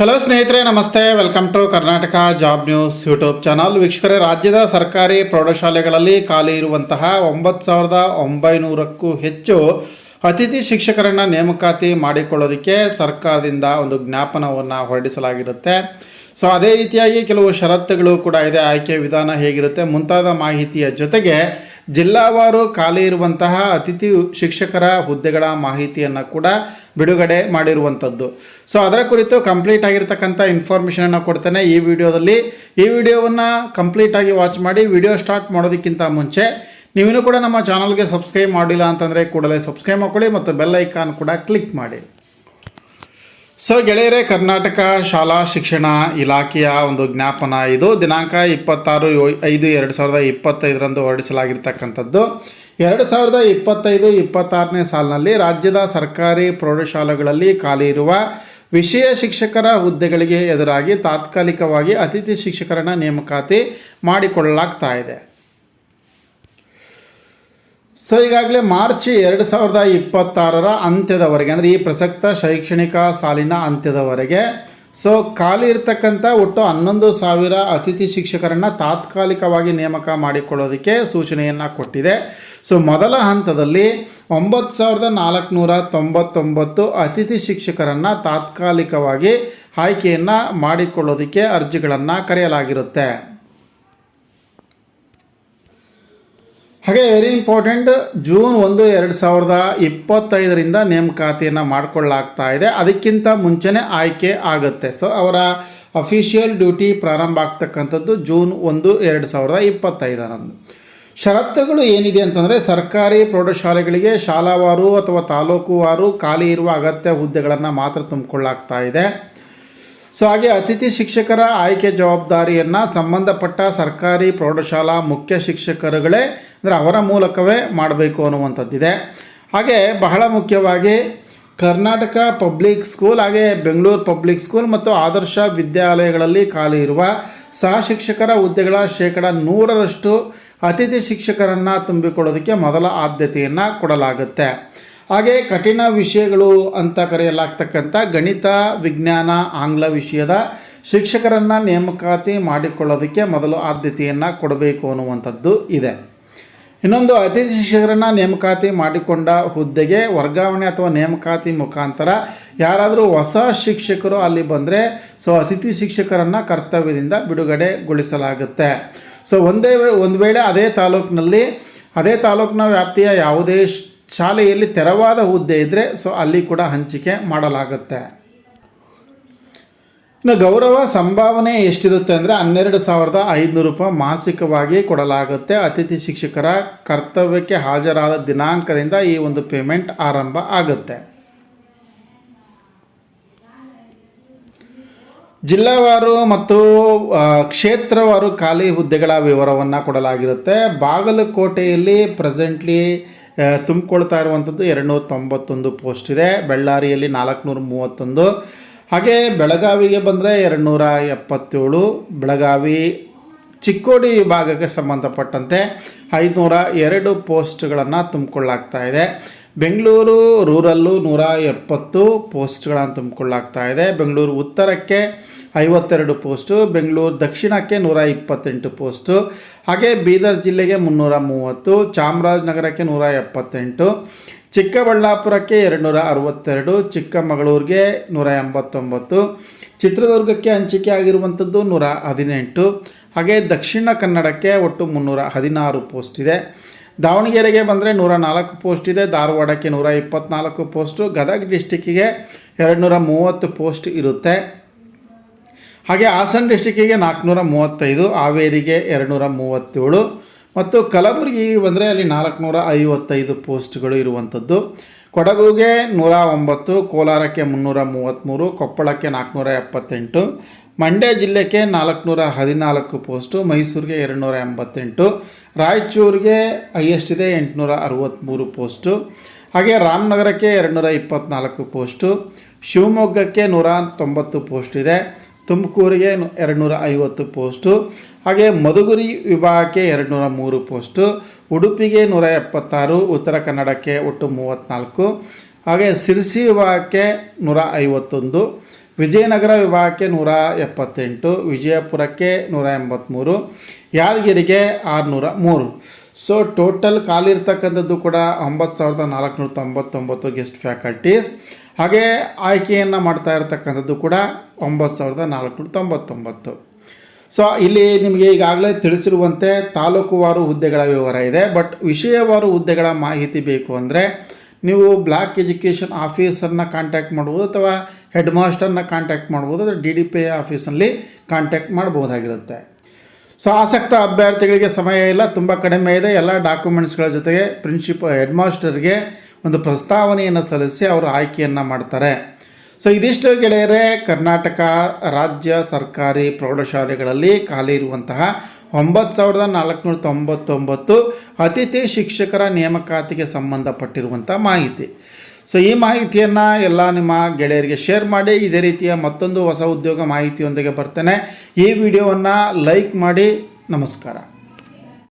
Hello ಸ್ನೇಹಿತರೆ, ನಮಸ್ತೆ. Welcome to Karnataka job news YouTube channel ವೀಕ್ಷಕರೇ, ರಾಜ್ಯದ ಸರ್ಕಾರಿ ಪ್ರೌಢಶಾಲೆಗಳಲ್ಲಿ ಖಾಲಿ ಇರುವಂತಹ ಒಂಬತ್ತು ಸಾವಿರದ ಒಂಬೈನೂರಕ್ಕೂ ಹೆಚ್ಚು ಅತಿಥಿ ಶಿಕ್ಷಕರನ್ನು ನೇಮಕಾತಿ ಮಾಡಿಕೊಳ್ಳೋದಕ್ಕೆ ಸರ್ಕಾರದಿಂದ ಒಂದು ಜ್ಞಾಪನವನ್ನು ಹೊರಡಿಸಲಾಗಿರುತ್ತೆ. ಸೊ ಅದೇ ರೀತಿಯಾಗಿ ಕೆಲವು ಷರತ್ತುಗಳು ಕೂಡ ಇದೆ. ಆಯ್ಕೆ ವಿಧಾನ ಹೇಗಿರುತ್ತೆ ಮುಂತಾದ ಮಾಹಿತಿಯ ಜೊತೆಗೆ ಜಿಲ್ಲಾವಾರು ಖಾಲಿ ಇರುವಂತಹ ಅತಿಥಿ ಶಿಕ್ಷಕರ ಹುದ್ದೆಗಳ ಮಾಹಿತಿಯನ್ನು ಕೂಡ ಬಿಡುಗಡೆ ಮಾಡಿರುವಂಥದ್ದು. ಸೊ ಅದರ ಕುರಿತು ಕಂಪ್ಲೀಟ್ ಆಗಿರ್ತಕ್ಕಂಥ ಇನ್ಫಾರ್ಮೇಷನನ್ನು ಕೊಡ್ತೇನೆ ಈ ವಿಡಿಯೋದಲ್ಲಿ. ಈ ವಿಡಿಯೋವನ್ನು ಕಂಪ್ಲೀಟಾಗಿ ವಾಚ್ ಮಾಡಿ ವಿಡಿಯೋ ಸ್ಟಾರ್ಟ್ ಮಾಡೋದಕ್ಕಿಂತ ಮುಂಚೆ ನೀವಿನ್ನೂ ಕೂಡ ನಮ್ಮ ಚಾನಲ್ಗೆ ಸಬ್ಸ್ಕ್ರೈಬ್ ಮಾಡಿಲ್ಲ ಅಂತಂದರೆ ಕೂಡಲೇ ಸಬ್ಸ್ಕ್ರೈಬ್ ಮಾಡ್ಕೊಳ್ಳಿ ಮತ್ತು ಬೆಲ್ ಐಕಾನ್ ಕೂಡ ಕ್ಲಿಕ್ ಮಾಡಿ. ಸೊ ಗೆಳೆಯರೇ, ಕರ್ನಾಟಕ ಶಾಲಾ ಶಿಕ್ಷಣ ಇಲಾಖೆಯ ಒಂದು ಜ್ಞಾಪನ ಇದು. ದಿನಾಂಕ ಇಪ್ಪತ್ತಾರು ಐದು ಎರಡು ಸಾವಿರದ ಇಪ್ಪತ್ತೈದರಂದು ಹೊರಡಿಸಲಾಗಿರ್ತಕ್ಕಂಥದ್ದು. ಎರಡು ಸಾವಿರದ ಇಪ್ಪತ್ತೈದು, ಇಪ್ಪತ್ತಾರನೇ ಸಾಲಿನಲ್ಲಿ ರಾಜ್ಯದ ಸರ್ಕಾರಿ ಪ್ರೌಢಶಾಲೆಗಳಲ್ಲಿ ಖಾಲಿ ಇರುವ ವಿಷಯ ಶಿಕ್ಷಕರ ಹುದ್ದೆಗಳಿಗೆ ಎದುರಾಗಿ ತಾತ್ಕಾಲಿಕವಾಗಿ ಅತಿಥಿ ಶಿಕ್ಷಕರನ್ನು ನೇಮಕಾತಿ ಮಾಡಿಕೊಳ್ಳಲಾಗ್ತಾ ಇದೆ. ಸೊ ಈಗಾಗಲೇ ಮಾರ್ಚ್ ಎರಡು ಸಾವಿರದ ಇಪ್ಪತ್ತಾರರ ಅಂತ್ಯದವರೆಗೆ, ಅಂದರೆ ಈ ಪ್ರಸಕ್ತ ಶೈಕ್ಷಣಿಕ ಸಾಲಿನ ಅಂತ್ಯದವರೆಗೆ ಸೊ ಖಾಲಿ ಇರ್ತಕ್ಕಂಥ ಒಟ್ಟು ಹನ್ನೊಂದು ಸಾವಿರ ಅತಿಥಿ ಶಿಕ್ಷಕರನ್ನು ತಾತ್ಕಾಲಿಕವಾಗಿ ನೇಮಕ ಮಾಡಿಕೊಳ್ಳೋದಕ್ಕೆ ಸೂಚನೆಯನ್ನು ಕೊಟ್ಟಿದೆ. ಸೊ ಮೊದಲ ಹಂತದಲ್ಲಿ ಒಂಬತ್ತು ಸಾವಿರದ ನಾಲ್ಕುನೂರ ತೊಂಬತ್ತೊಂಬತ್ತು ಅತಿಥಿ ಶಿಕ್ಷಕರನ್ನು ತಾತ್ಕಾಲಿಕವಾಗಿ ಆಯ್ಕೆಯನ್ನು ಮಾಡಿಕೊಳ್ಳೋದಕ್ಕೆ ಅರ್ಜಿಗಳನ್ನು ಕರೆಯಲಾಗಿರುತ್ತೆ. ಹಾಗೆ ವೆರಿ ಇಂಪಾರ್ಟೆಂಟ್ ಜೂನ್ ಒಂದು, ಎರಡು ಸಾವಿರದ ಇಪ್ಪತ್ತೈದರಿಂದ ನೇಮಕಾತಿಯನ್ನು ಮಾಡಿಕೊಳ್ಳಾಗ್ತಾ ಇದೆ. ಅದಕ್ಕಿಂತ ಮುಂಚೆನೇ ಆಯ್ಕೆ ಆಗುತ್ತೆ. ಸೊ ಅವರ ಅಫಿಷಿಯಲ್ ಡ್ಯೂಟಿ ಪ್ರಾರಂಭ ಆಗ್ತಕ್ಕಂಥದ್ದು ಜೂನ್ ಒಂದು, ಎರಡು ಸಾವಿರದ ಇಪ್ಪತ್ತೈದರಂದು ಷರತ್ತುಗಳು ಏನಿದೆ ಅಂತಂದರೆ, ಸರ್ಕಾರಿ ಪ್ರೌಢಶಾಲೆಗಳಿಗೆ ಶಾಲಾವಾರು ಅಥವಾ ತಾಲೂಕುವಾರು ಖಾಲಿ ಇರುವ ಅಗತ್ಯ ಹುದ್ದೆಗಳನ್ನು ಮಾತ್ರ ತುಂಬಿಕೊಳ್ಳಾಗ್ತಾ ಇದೆ. ಸೊ ಹಾಗೆ ಅತಿಥಿ ಶಿಕ್ಷಕರ ಆಯ್ಕೆ ಜವಾಬ್ದಾರಿಯನ್ನು ಸಂಬಂಧಪಟ್ಟ ಸರ್ಕಾರಿ ಪ್ರೌಢಶಾಲಾ ಮುಖ್ಯ ಶಿಕ್ಷಕರುಗಳೇ ಅಂದರೆ ಅವರ ಮೂಲಕವೇ ಮಾಡಬೇಕು ಅನ್ನುವಂಥದ್ದಿದೆ. ಹಾಗೆ ಬಹಳ ಮುಖ್ಯವಾಗಿ ಕರ್ನಾಟಕ ಪಬ್ಲಿಕ್ ಸ್ಕೂಲ್ ಹಾಗೆ ಬೆಂಗಳೂರು ಪಬ್ಲಿಕ್ ಸ್ಕೂಲ್ ಮತ್ತು ಆದರ್ಶ ವಿದ್ಯಾಲಯಗಳಲ್ಲಿ ಖಾಲಿ ಇರುವ ಸಹ ಶಿಕ್ಷಕರ ಹುದ್ದೆಗಳ ಶೇಕಡ ನೂರರಷ್ಟು ಅತಿಥಿ ಶಿಕ್ಷಕರನ್ನು ತುಂಬಿಕೊಳ್ಳೋದಕ್ಕೆ ಮೊದಲ ಆದ್ಯತೆಯನ್ನು ಕೊಡಲಾಗುತ್ತೆ. ಹಾಗೆ ಕಠಿಣ ವಿಷಯಗಳು ಅಂತ ಕರೆಯಲಾಗ್ತಕ್ಕಂಥ ಗಣಿತ, ವಿಜ್ಞಾನ, ಆಂಗ್ಲ ವಿಷಯದ ಶಿಕ್ಷಕರನ್ನು ನೇಮಕಾತಿ ಮಾಡಿಕೊಳ್ಳೋದಕ್ಕೆ ಮೊದಲು ಆದ್ಯತೆಯನ್ನು ಕೊಡಬೇಕು ಅನ್ನುವಂಥದ್ದು ಇದೆ. ಇನ್ನೊಂದು ಅತಿಥಿ ಶಿಕ್ಷಕರನ್ನು ನೇಮಕಾತಿ ಮಾಡಿಕೊಂಡ ಹುದ್ದೆಗೆ ವರ್ಗಾವಣೆ ಅಥವಾ ನೇಮಕಾತಿ ಮುಖಾಂತರ ಯಾರಾದರೂ ಹೊಸ ಶಿಕ್ಷಕರು ಅಲ್ಲಿ ಬಂದರೆ ಸೊ ಅತಿಥಿ ಶಿಕ್ಷಕರನ್ನು ಕರ್ತವ್ಯದಿಂದ ಬಿಡುಗಡೆಗೊಳಿಸಲಾಗುತ್ತೆ. ಸೊ ಒಂದೇ ಒಂದು ವೇಳೆ ಅದೇ ತಾಲೂಕಿನಲ್ಲಿ, ಅದೇ ತಾಲೂಕಿನ ವ್ಯಾಪ್ತಿಯ ಯಾವುದೇ ಶಾಲೆಯಲ್ಲಿ ತೆರವಾದ ಹುದ್ದೆ ಇದ್ದರೆ ಸೊ ಅಲ್ಲಿ ಕೂಡ ಹಂಚಿಕೆ ಮಾಡಲಾಗುತ್ತೆ. ಇನ್ನು ಗೌರವ ಸಂಭಾವನೆ ಎಷ್ಟಿರುತ್ತೆ ಅಂದರೆ ಹನ್ನೆರಡು ಸಾವಿರದ ಐದುನೂರು ರೂಪಾಯಿ ಮಾಸಿಕವಾಗಿ ಕೊಡಲಾಗುತ್ತೆ. ಅತಿಥಿ ಶಿಕ್ಷಕರ ಕರ್ತವ್ಯಕ್ಕೆ ಹಾಜರಾದ ದಿನಾಂಕದಿಂದ ಈ ಒಂದು ಪೇಮೆಂಟ್ ಆರಂಭ ಆಗುತ್ತೆ. ಜಿಲ್ಲಾವಾರು ಮತ್ತು ಕ್ಷೇತ್ರವಾರು ಖಾಲಿ ಹುದ್ದೆಗಳ ವಿವರವನ್ನು ಕೊಡಲಾಗಿರುತ್ತೆ. ಬಾಗಲಕೋಟೆಯಲ್ಲಿ ಪ್ರೆಸೆಂಟ್ಲಿ ತುಂಬಿಕೊಳ್ತಾ ಇರುವಂಥದ್ದು ಎರಡುನೂರ ತೊಂಬತ್ತೊಂದು ಪೋಸ್ಟ್ ಇದೆ. ಬಳ್ಳಾರಿಯಲ್ಲಿ ನಾಲ್ಕುನೂರ ಮೂವತ್ತೊಂದು ಹಾಗೆ ಬೆಳಗಾವಿಗೆ ಬಂದರೆ ಎರಡುನೂರ ಎಪ್ಪತ್ತೇಳು ಬೆಳಗಾವಿ, ಚಿಕ್ಕೋಡಿ ಭಾಗಕ್ಕೆ ಸಂಬಂಧಪಟ್ಟಂತೆ ಐದುನೂರ ಎರಡು ಪೋಸ್ಟ್ಗಳನ್ನು ತುಂಬಿಕೊಳ್ಳಾಗ್ತಾ ಇದೆ. ಬೆಂಗಳೂರು ರೂರಲ್ಲು ನೂರ ಎಪ್ಪತ್ತು ಪೋಸ್ಟ್ಗಳನ್ನು ತುಂಬಿಕೊಳ್ಳಾಗ್ತಾ ಇದೆ. ಬೆಂಗಳೂರು ಉತ್ತರಕ್ಕೆ ಐವತ್ತೆರಡು ಪೋಸ್ಟು, ಬೆಂಗಳೂರು ದಕ್ಷಿಣಕ್ಕೆ ನೂರ ಇಪ್ಪತ್ತೆಂಟು ಪೋಸ್ಟು, ಹಾಗೆ ಬೀದರ್ ಜಿಲ್ಲೆಗೆ ಮುನ್ನೂರ ಮೂವತ್ತು, ಚಾಮರಾಜನಗರಕ್ಕೆ ನೂರ ಎಪ್ಪತ್ತೆಂಟು, ಚಿಕ್ಕಬಳ್ಳಾಪುರಕ್ಕೆ ಎರಡುನೂರ ಅರವತ್ತೆರಡು, ಚಿಕ್ಕಮಗಳೂರಿಗೆ ನೂರ ಎಂಬತ್ತೊಂಬತ್ತು, ಚಿತ್ರದುರ್ಗಕ್ಕೆ ಹಂಚಿಕೆ ಆಗಿರುವಂಥದ್ದು ನೂರ ಹದಿನೆಂಟು, ಹಾಗೆ ದಕ್ಷಿಣ ಕನ್ನಡಕ್ಕೆ ಒಟ್ಟು ಮುನ್ನೂರ ಹದಿನಾರು ಪೋಸ್ಟ್ ಇದೆ ದಾವಣಗೆರೆಗೆ ಬಂದರೆ ನೂರ ನಾಲ್ಕು ಪೋಸ್ಟ್ ಇದೆ, ಧಾರವಾಡಕ್ಕೆ ನೂರ ಇಪ್ಪತ್ನಾಲ್ಕು ಪೋಸ್ಟು ಗದಗ ಡಿಸ್ಟಿಕ್ಕಿಗೆ ಎರಡು ನೂರ ಮೂವತ್ತು ಪೋಸ್ಟ್ ಇರುತ್ತೆ. ಹಾಗೆ ಹಾಸನ ಡಿಸ್ಟಿಕ್ಕಿಗೆ ನಾಲ್ಕುನೂರ ಮೂವತ್ತೈದು, ಹಾವೇರಿಗೆ ಎರಡುನೂರ ಮೂವತ್ತೇಳು ಮತ್ತು ಕಲಬುರಗಿಗೆ ಬಂದರೆ ಅಲ್ಲಿ ನಾಲ್ಕುನೂರ ಐವತ್ತೈದು ಪೋಸ್ಟ್ಗಳು ಇರುವಂಥದ್ದು ಕೊಡಗುಗೆ ನೂರ ಒಂಬತ್ತು, ಕೋಲಾರಕ್ಕೆ ಮುನ್ನೂರ ಮೂವತ್ತ್ಮೂರು ಕೊಪ್ಪಳಕ್ಕೆ ನಾಲ್ಕುನೂರ ಎಪ್ಪತ್ತೆಂಟು ಮಂಡ್ಯ ಜಿಲ್ಲೆಗೆ ನಾಲ್ಕುನೂರ ಹದಿನಾಲ್ಕು ಪೋಸ್ಟು, ಮೈಸೂರಿಗೆ ಎರಡುನೂರ ಎಂಬತ್ತೆಂಟು, ರಾಯಚೂರಿಗೆ ಹೈಯೆಸ್ಟ್ ಇದೆ ಎಂಟುನೂರ ಅರವತ್ತ್ಮೂರು ಪೋಸ್ಟು. ಹಾಗೆ ರಾಮನಗರಕ್ಕೆ ಎರಡುನೂರ ಇಪ್ಪತ್ತ್ನಾಲ್ಕು ಪೋಸ್ಟು, ಶಿವಮೊಗ್ಗಕ್ಕೆ ನೂರ ತೊಂಬತ್ತು ಪೋಸ್ಟ್ ಇದೆ ತುಮಕೂರಿಗೆ ಎರಡುನೂರ ಐವತ್ತು ಪೋಸ್ಟು. ಹಾಗೆ ಮಧುಗುರಿ ವಿಭಾಗಕ್ಕೆ ಎರಡುನೂರ ಮೂರು ಪೋಸ್ಟು, ಉಡುಪಿಗೆ ನೂರ ಎಪ್ಪತ್ತಾರು, ಉತ್ತರ ಕನ್ನಡಕ್ಕೆ ಒಟ್ಟು ಮೂವತ್ತ್ನಾಲ್ಕು ಹಾಗೆ ಸಿರ್ಸಿ ವಿಭಾಗಕ್ಕೆ ನೂರ ಐವತ್ತೊಂದು ವಿಜಯನಗರ ವಿಭಾಗಕ್ಕೆ ನೂರ ಎಪ್ಪತ್ತೆಂಟು, ವಿಜಯಪುರಕ್ಕೆ ನೂರ ಎಂಬತ್ತ್ಮೂರು ಯಾದಗಿರಿಗೆ ಆರುನೂರ ಮೂರು. ಸೊ ಟೋಟಲ್ ಖಾಲಿ ಇರ್ತಕ್ಕಂಥದ್ದು ಕೂಡ ಒಂಬತ್ತು ಸಾವಿರದ ನಾಲ್ಕುನೂರ ತೊಂಬತ್ತೊಂಬತ್ತು ಗೆಸ್ಟ್ ಫ್ಯಾಕಲ್ಟೀಸ್ ಹಾಗೆ ಆಯ್ಕೆಯನ್ನು ಮಾಡ್ತಾ ಇರತಕ್ಕಂಥದ್ದು ಕೂಡ ಒಂಬತ್ತು ಸಾವಿರದ ನಾಲ್ಕುನೂರ ತೊಂಬತ್ತೊಂಬತ್ತು. ಸೊ ಇಲ್ಲಿ ನಿಮಗೆ ಈಗಾಗಲೇ ತಿಳಿಸಿರುವಂತೆ ತಾಲೂಕುವಾರು ಹುದ್ದೆಗಳ ವಿವರ ಇದೆ. ಬಟ್ ವಿಷಯವಾರು ಹುದ್ದೆಗಳ ಮಾಹಿತಿ ಬೇಕು ಅಂದರೆ, ನೀವು ಬ್ಲಾಕ್ ಎಜುಕೇಷನ್ ಆಫೀಸರ್ನ ಕಾಂಟ್ಯಾಕ್ಟ್ ಮಾಡ್ಬೋದು ಅಥವಾ ಹೆಡ್ ಮಾಸ್ಟರ್ನ ಕಾಂಟ್ಯಾಕ್ಟ್ ಮಾಡ್ಬೋದು ಅಥವಾ ಡಿ ಡಿ ಪಿ ಆಫೀಸಲ್ಲಿ ಕಾಂಟ್ಯಾಕ್ಟ್ ಮಾಡ್ಬೋದಾಗಿರುತ್ತೆ. ಸೊ ಆಸಕ್ತ ಅಭ್ಯರ್ಥಿಗಳಿಗೆ ಸಮಯ ಇಲ್ಲ, ತುಂಬ ಕಡಿಮೆ ಇದೆ. ಎಲ್ಲ ಡಾಕ್ಯುಮೆಂಟ್ಸ್ಗಳ ಜೊತೆಗೆ ಪ್ರಿನ್ಸಿಪ ಹೆಡ್ ಮಾಸ್ಟರ್ಗೆ ಒಂದು ಪ್ರಸ್ತಾವನೆಯನ್ನು ಸಲ್ಲಿಸಿ ಅವರು ಆಯ್ಕೆಯನ್ನು ಮಾಡ್ತಾರೆ. ಸೊ ಇದಿಷ್ಟು ಗೆಳೆಯರೇ, ಕರ್ನಾಟಕ ರಾಜ್ಯ ಸರ್ಕಾರಿ ಪ್ರೌಢಶಾಲೆಗಳಲ್ಲಿ ಖಾಲಿ ಇರುವಂತಹ ಒಂಬತ್ತು ಸಾವಿರದ ನಾಲ್ಕುನೂರ ತೊಂಬತ್ತೊಂಬತ್ತು ಅತಿಥಿ ಶಿಕ್ಷಕರ ನೇಮಕಾತಿಗೆ ಸಂಬಂಧಪಟ್ಟಿರುವಂಥ ಮಾಹಿತಿ. ಸೊ ಈ ಮಾಹಿತಿಯನ್ನು ಎಲ್ಲ ನಿಮ್ಮ ಗೆಳೆಯರಿಗೆ ಶೇರ್ ಮಾಡಿ, ಇದೇ ರೀತಿಯ ಮತ್ತೊಂದು ಹೊಸ ಉದ್ಯೋಗ ಮಾಹಿತಿಯೊಂದಿಗೆ ಬರ್ತೇನೆ. ಈ ವಿಡಿಯೋವನ್ನು ಲೈಕ್ ಮಾಡಿ, ನಮಸ್ಕಾರ.